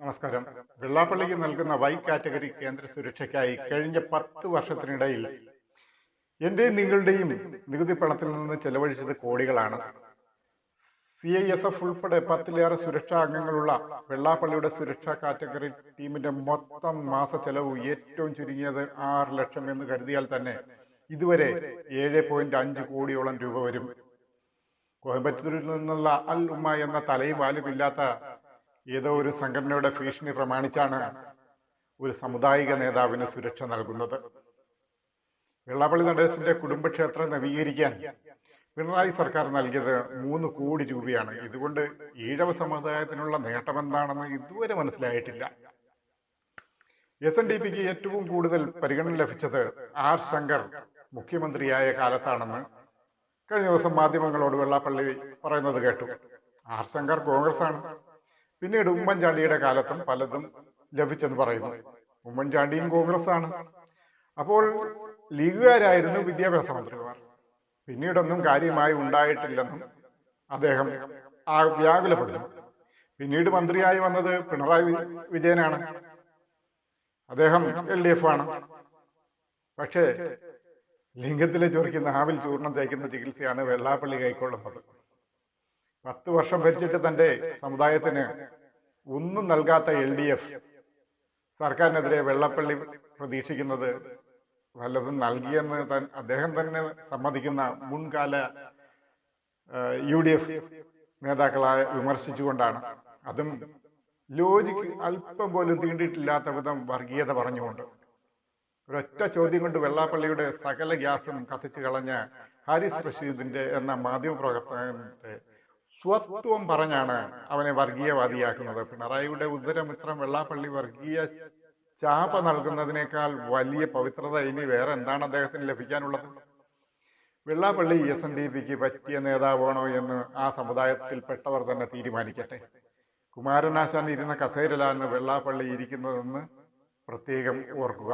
നമസ്കാരം. വെള്ളാപ്പള്ളിക്ക് നൽകുന്ന Y category കേന്ദ്ര സുരക്ഷയ്ക്കായി കഴിഞ്ഞ പത്ത് വർഷത്തിനിടയിൽ എന്റെയും നിങ്ങളുടെയും നികുതി പണത്തിൽ നിന്ന് ചെലവഴിച്ചത് കോടികളാണ്. സി ഐ എസ് എഫ് ഉൾപ്പെടെ പത്തിലേറെ സുരക്ഷാ അംഗങ്ങളുള്ള വെള്ളാപ്പള്ളിയുടെ സുരക്ഷാ കാറ്റഗറി ടീമിന്റെ മൊത്തം മാസ ചെലവ് ഏറ്റവും ചുരുങ്ങിയത് ആറ് ലക്ഷം എന്ന് കരുതിയാൽ തന്നെ ഇതുവരെ ഏഴ് പോയിന്റ് അഞ്ച് കോടിയോളം രൂപ വരും. കോയമ്പത്തൂരിൽ നിന്നുള്ള അൽ ഉമ്മ എന്ന തലയും വാലുമില്ലാത്ത ഏതോ ഒരു സംഘടനയുടെ ഭീഷണി പ്രമാണിച്ചാണ് ഒരു സമുദായിക നേതാവിന് സുരക്ഷ നൽകുന്നത്. വെള്ളാപ്പള്ളി നടേശന്റെ കുടുംബക്ഷേത്രം നവീകരിക്കാൻ പിണറായി സർക്കാർ നൽകിയത് മൂന്ന് കോടി രൂപയാണ്. ഇതുകൊണ്ട് ഈഴവ സമുദായത്തിനുള്ള നേട്ടമെന്താണെന്ന് ഇതുവരെ മനസ്സിലായിട്ടില്ല. എസ് എൻ ഡി പിക്ക് ഏറ്റവും കൂടുതൽ പരിഗണന ലഭിച്ചത് ആർ ശങ്കർ മുഖ്യമന്ത്രിയായ കാലത്താണെന്ന് കഴിഞ്ഞ ദിവസം മാധ്യമങ്ങളോട് വെള്ളാപ്പള്ളി പറയുന്നത് കേട്ടു. ആർ ശങ്കർ കോൺഗ്രസ് ആണ് പിന്നീട് ഉമ്മൻചാണ്ടിയുടെ കാലത്തും പലതും ലഭിച്ചെന്ന് പറയുന്നു. ഉമ്മൻചാണ്ടിയും കോൺഗ്രസ് ആണ് അപ്പോൾ ലീഗുകാരായിരുന്നു വിദ്യാഭ്യാസ മന്ത്രിമാർ. പിന്നീടൊന്നും കാര്യമായി ഉണ്ടായിട്ടില്ലെന്നും അദ്ദേഹം ആ വ്യാകുലപ്പെടുന്നു. പിന്നീട് മന്ത്രിയായി വന്നത് പിണറായി വിജയനാണ്. അദ്ദേഹം എൽ ഡി എഫ് ആണ് പക്ഷേ ലിംഗത്തിലെ ചൊറിക്കുന്ന ആവിൽ ചൂർണം തേക്കുന്ന ചികിത്സയാണ് വെള്ളാപ്പള്ളി കൈക്കൊള്ളുന്നത്. പത്ത് വർഷം ഭരിച്ചിട്ട് തന്റെ സമുദായത്തിന് ഒന്നും നൽകാത്ത എൽ ഡി എഫ് സർക്കാരിനെതിരെ വെള്ളപ്പള്ളി പ്രതീക്ഷിക്കുന്നത് വല്ലതും നൽകിയെന്ന് അദ്ദേഹം തന്നെ സമ്മതിക്കുന്ന മുൻകാല യു ഡി എഫ് നേതാക്കളായ വിമർശിച്ചുകൊണ്ടാണ്. അതും ലോജിക്ക് അല്പം പോലും തീണ്ടിയിട്ടില്ലാത്ത വിധം വർഗീയത പറഞ്ഞുകൊണ്ട്. ഒരൊറ്റ ചോദ്യം കൊണ്ട് വെള്ളാപ്പള്ളിയുടെ സകല ഗ്യാസും കത്തിച്ചു കളഞ്ഞ ഹാരിസ് റഷീദിന്റെ എന്ന മാധ്യമ പ്രവർത്തകന്റെ സ്വത്വം പറഞ്ഞാണ് അവനെ വർഗീയവാദിയാക്കുന്നത്. പിണറായിയുടെ ഉദരമിത്രം വെള്ളാപ്പള്ളി വർഗീയ ചാപ നൽകുന്നതിനേക്കാൾ വലിയ പവിത്രത ഇനി വേറെ എന്താണ് അദ്ദേഹത്തിന് ലഭിക്കാനുള്ളത്? വെള്ളാപ്പള്ളി എസ് എൻ ഡി പിക്ക് പറ്റിയ നേതാവാണോ എന്ന് ആ സമുദായത്തിൽപ്പെട്ടവർ തന്നെ തീരുമാനിക്കട്ടെ. കുമാരനാശാൻ ഇരുന്ന കസേരയിലാണ് വെള്ളാപ്പള്ളി ഇരിക്കുന്നതെന്ന് പ്രത്യേകം ഓർക്കുക.